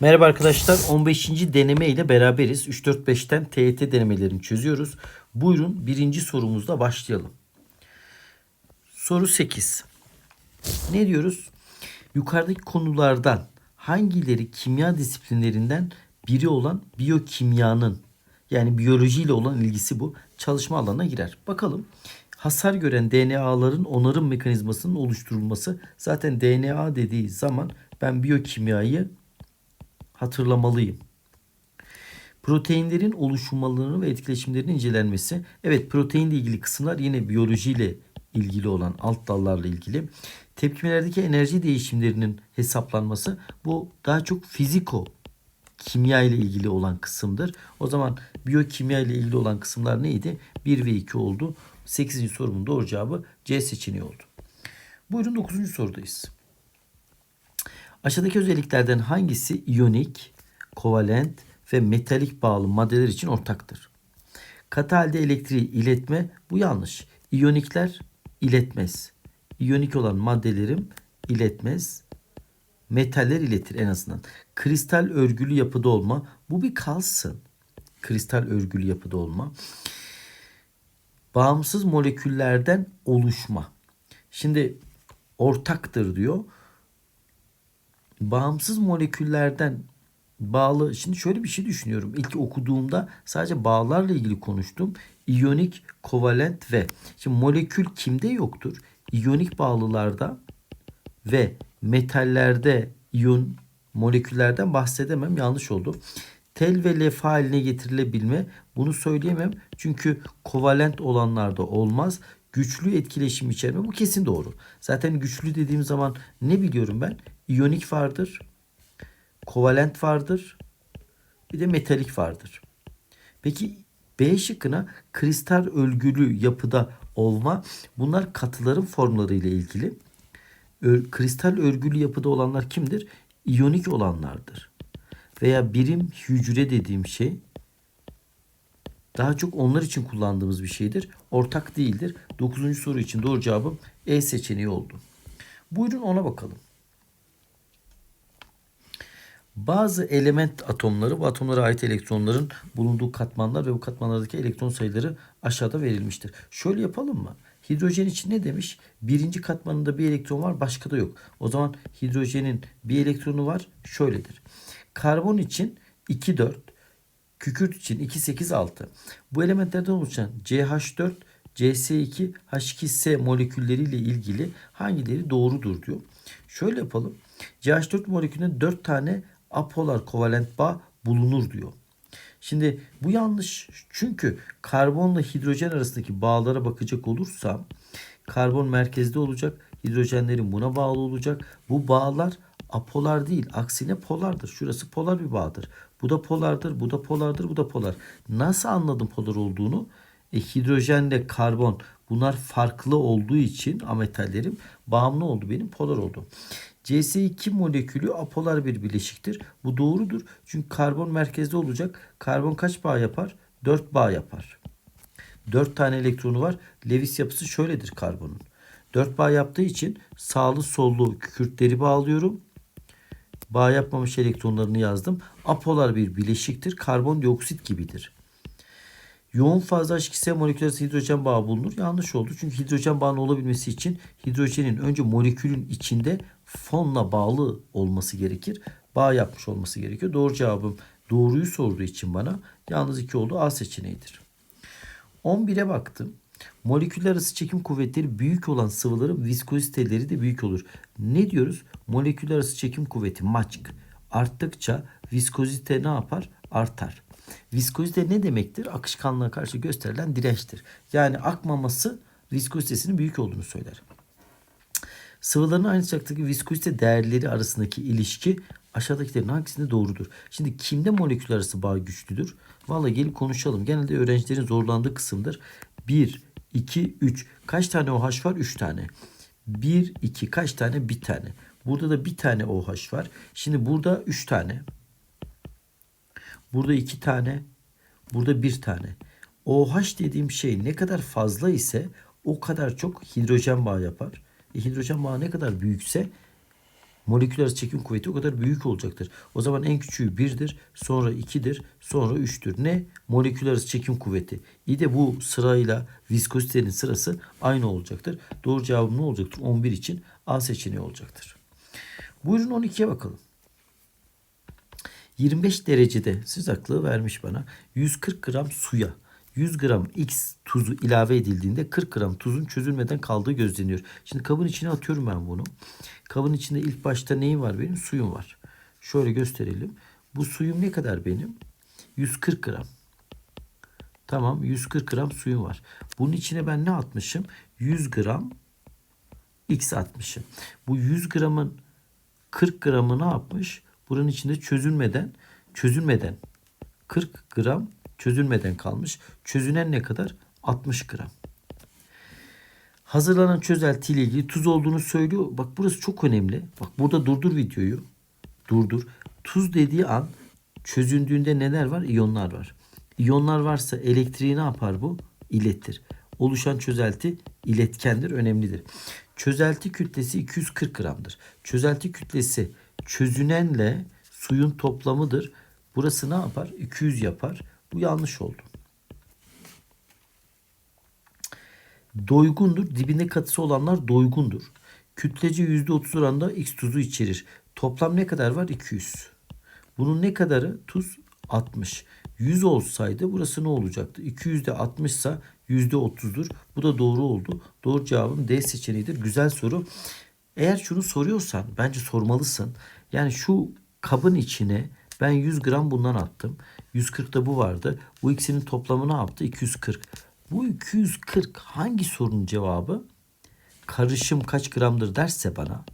Merhaba arkadaşlar 15. deneme ile beraberiz. 3-4-5'ten TYT denemelerini çözüyoruz. Buyurun birinci sorumuzla başlayalım. Soru 8. Ne diyoruz? Yukarıdaki konulardan hangileri kimya disiplinlerinden biri olan biyokimyanın yani biyolojiyle olan ilgisi bu çalışma alanına girer. Bakalım hasar gören DNA'ların onarım mekanizmasının oluşturulması zaten DNA dediği zaman ben biyokimyayı hatırlamalıyım. Proteinlerin oluşumlarını ve etkileşimlerinin incelenmesi. Evet proteinle ilgili kısımlar yine biyolojiyle ilgili olan alt dallarla ilgili. Tepkimelerdeki enerji değişimlerinin hesaplanması bu daha çok fiziko kimya ile ilgili olan kısımdır. O zaman biyokimya ile ilgili olan kısımlar neydi? 1 ve 2 oldu. 8. sorumun doğru cevabı C seçeneği oldu. Buyurun 9. sorudayız. Aşağıdaki özelliklerden hangisi iyonik, kovalent ve metalik bağlı maddeler için ortaktır? Katı halde elektriği iletme bu yanlış. İyonikler iletmez. İyonik olan maddelerim iletmez. Metaller iletir en azından. Kristal örgülü yapıda olma bu bir kalsın. Kristal örgülü yapıda olma. Bağımsız moleküllerden oluşma. Şimdi ortaktır diyor bağımsız moleküllerden bağlı şimdi şöyle bir şey düşünüyorum. İlk okuduğumda sadece bağlarla ilgili konuştum. İyonik, kovalent ve şimdi molekül kimde yoktur? İyonik bağlılarda ve metallerde iyon moleküllerden bahsedemem. Yanlış oldu. Tel ve lefa haline getirilebilme bunu söyleyemem. Çünkü kovalent olanlarda olmaz. Güçlü etkileşim içerme bu kesin doğru. Zaten güçlü dediğim zaman ne biliyorum ben? İyonik vardır. Kovalent vardır. Bir de metalik vardır. Peki B şıkkına kristal örgülü yapıda olma bunlar katıların formları ile ilgili. Ö- kristal örgülü yapıda olanlar kimdir? İyonik olanlardır. Veya birim hücre dediğim şey daha çok onlar için kullandığımız bir şeydir. Ortak değildir. 9. soru için doğru cevabım E seçeneği oldu. Buyurun ona bakalım. Bazı element atomları bu atomlara ait elektronların bulunduğu katmanlar ve bu katmanlardaki elektron sayıları aşağıda verilmiştir. Şöyle yapalım mı? Hidrojen için ne demiş? Birinci katmanında bir elektron var başka da yok. O zaman hidrojenin bir elektronu var şöyledir. Karbon için 2 4, kükürt için 2 8 6. Bu elementlerden oluşan CH4, CS2, H2S molekülleriyle ilgili hangileri doğrudur diyor. Şöyle yapalım. CH4 molekülünde 4 tane apolar kovalent bağ bulunur diyor. Şimdi bu yanlış çünkü karbonla hidrojen arasındaki bağlara bakacak olursam karbon merkezde olacak, hidrojenlerin buna bağlı olacak. Bu bağlar apolar değil, aksine polardır. Şurası polar bir bağdır. Bu da polardır, bu da polardır, bu da polar. Nasıl anladım polar olduğunu? E, hidrojenle karbon bunlar farklı olduğu için ametallerim bağımlı oldu benim polar oldu. CS2 molekülü apolar bir bileşiktir. Bu doğrudur. Çünkü karbon merkezde olacak. Karbon kaç bağ yapar? 4 bağ yapar. 4 tane elektronu var. Lewis yapısı şöyledir karbonun. 4 bağ yaptığı için sağlı sollu kükürtleri bağlıyorum. Bağ yapmamış elektronlarını yazdım. Apolar bir bileşiktir. Karbondioksit gibidir. Yoğun fazla H2S molekül arası hidrojen bağı bulunur. Yanlış oldu. Çünkü hidrojen bağının olabilmesi için hidrojenin önce molekülün içinde fonla bağlı olması gerekir. Bağ yapmış olması gerekiyor. Doğru cevabım doğruyu sorduğu için bana yalnız 2 oldu. A seçeneğidir. 11'e baktım. Moleküller arası çekim kuvvetleri büyük olan sıvıların viskoziteleri de büyük olur. Ne diyoruz? Moleküller arası çekim kuvveti maçk arttıkça viskozite ne yapar? Artar. Viskozite ne demektir? Akışkanlığa karşı gösterilen dirençtir. Yani akmaması viskozitesinin büyük olduğunu söyler. Sıvıların aynı sıcaktaki viskozite değerleri arasındaki ilişki aşağıdakilerin hangisinde doğrudur? Şimdi kimde molekül arası bağ güçlüdür? Vallahi gelip konuşalım. Genelde öğrencilerin zorlandığı kısımdır. 1, 2, 3. Kaç tane OH var? 3 tane. 1, 2 kaç tane? Bir tane. Burada da bir tane OH var. Şimdi burada 3 tane. Burada 2 tane. Burada bir tane. OH dediğim şey ne kadar fazla ise o kadar çok hidrojen bağı yapar. E, hidrojen bağı ne kadar büyükse moleküler çekim kuvveti o kadar büyük olacaktır. O zaman en küçüğü 1'dir, sonra 2'dir, sonra 3'tür. Ne? Moleküler çekim kuvveti. İyi de bu sırayla viskozitenin sırası aynı olacaktır. Doğru cevabım ne olacaktır? 11 için A seçeneği olacaktır. Buyurun 12'ye bakalım. 25 derecede sıcaklığı vermiş bana. 140 gram suya 100 gram X tuzu ilave edildiğinde 40 gram tuzun çözülmeden kaldığı gözleniyor. Şimdi kabın içine atıyorum ben bunu. Kabın içinde ilk başta neyim var benim? Suyum var. Şöyle gösterelim. Bu suyum ne kadar benim? 140 gram. Tamam 140 gram suyum var. Bunun içine ben ne atmışım? 100 gram X atmışım. Bu 100 gramın 40 gramı ne yapmış? Buranın içinde çözülmeden çözülmeden 40 gram çözülmeden kalmış. Çözünen ne kadar? 60 gram. Hazırlanan çözelti ile ilgili tuz olduğunu söylüyor. Bak burası çok önemli. Bak burada durdur videoyu. Durdur. Tuz dediği an çözündüğünde neler var? İyonlar var. İyonlar varsa elektriği ne yapar bu? İletir. Oluşan çözelti iletkendir, önemlidir. Çözelti kütlesi 240 gramdır. Çözelti kütlesi çözünenle suyun toplamıdır. Burası ne yapar? 200 yapar. Bu yanlış oldu. Doygundur. Dibinde katısı olanlar doygundur. Kütlece %30 oranında X tuzu içerir. Toplam ne kadar var? 200. Bunun ne kadarı? Tuz 60. 100 olsaydı burası ne olacaktı? 200 de 60 ise %30'dur. Bu da doğru oldu. Doğru cevabım D seçeneğidir. Güzel soru. Eğer şunu soruyorsan bence sormalısın. Yani şu kabın içine ben 100 gram bundan attım. 140 da bu vardı. Bu ikisinin toplamı ne yaptı? 240. Bu 240 hangi sorunun cevabı? Karışım kaç gramdır derse bana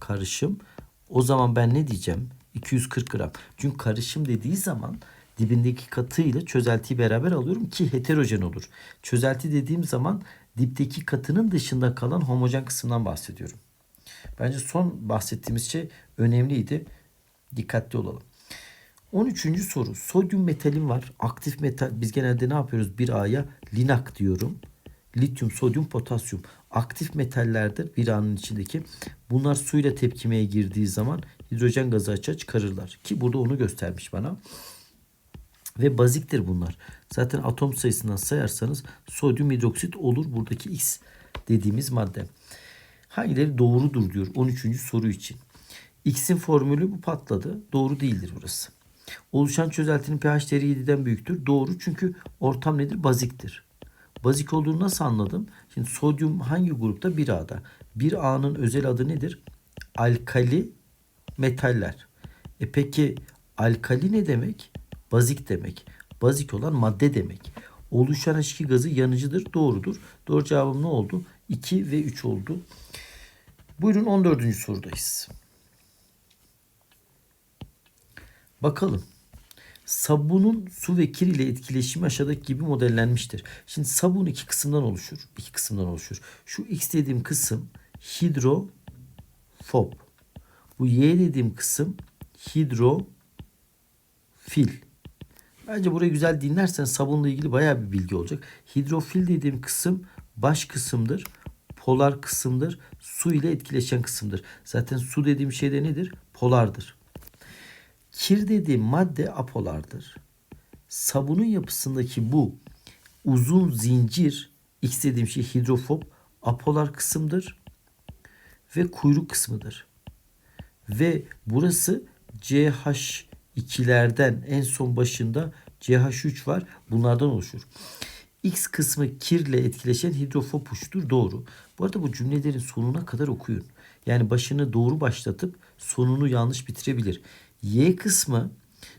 karışım o zaman ben ne diyeceğim? 240 gram. Çünkü karışım dediği zaman dibindeki katıyla çözeltiyi beraber alıyorum ki heterojen olur. Çözelti dediğim zaman dipteki katının dışında kalan homojen kısımdan bahsediyorum. Bence son bahsettiğimiz şey önemliydi. Dikkatli olalım. 13. soru. Sodyum metalim var. Aktif metal. Biz genelde ne yapıyoruz? 1A'ya linak diyorum. Lityum, sodyum, potasyum. Aktif metallerdir 1A'nın içindeki. Bunlar suyla tepkimeye girdiği zaman hidrojen gazı açığa çıkarırlar. Ki burada onu göstermiş bana. Ve baziktir bunlar. Zaten atom sayısından sayarsanız sodyum hidroksit olur buradaki X dediğimiz madde. Hangileri doğrudur diyor 13. soru için. X'in formülü bu patladı. Doğru değildir burası. Oluşan çözeltinin pH değeri 7'den büyüktür. Doğru çünkü ortam nedir? Baziktir. Bazik olduğunu nasıl anladım? Şimdi sodyum hangi grupta? 1A'da. 1A'nın özel adı nedir? Alkali metaller. E peki alkali ne demek? Bazik demek. Bazik olan madde demek. Oluşan H2 gazı yanıcıdır. Doğrudur. Doğru cevabım ne oldu? 2 ve 3 oldu. Buyurun 14. sorudayız. Bakalım. Sabunun su ve kir ile etkileşimi aşağıdaki gibi modellenmiştir. Şimdi sabun iki kısımdan oluşur. İki kısımdan oluşur. Şu X dediğim kısım hidrofob. Bu Y dediğim kısım hidrofil. Bence burayı güzel dinlersen sabunla ilgili bayağı bir bilgi olacak. Hidrofil dediğim kısım baş kısımdır. Polar kısımdır. Su ile etkileşen kısımdır. Zaten su dediğim şey de nedir? Polardır. Kir dediğim madde apolardır. Sabunun yapısındaki bu uzun zincir X dediğim şey hidrofob apolar kısımdır ve kuyruk kısmıdır. Ve burası CH2'lerden en son başında CH3 var. Bunlardan oluşur. X kısmı kirle etkileşen hidrofob uçtur. Doğru. Bu arada bu cümlelerin sonuna kadar okuyun. Yani başını doğru başlatıp sonunu yanlış bitirebilir. Y kısmı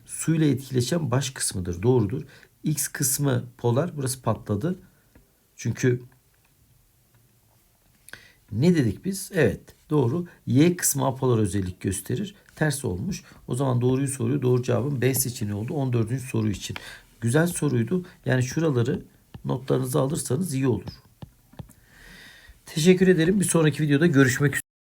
suyla etkileşen baş kısmıdır. Doğrudur. X kısmı polar. Burası patladı. Çünkü ne dedik biz? Evet doğru. Y kısmı apolar özellik gösterir. Ters olmuş. O zaman doğruyu soruyor. Doğru cevabın B seçeneği oldu 14. soru için. Güzel soruydu. Yani şuraları notlarınızı alırsanız iyi olur. Teşekkür ederim. Bir sonraki videoda görüşmek üzere.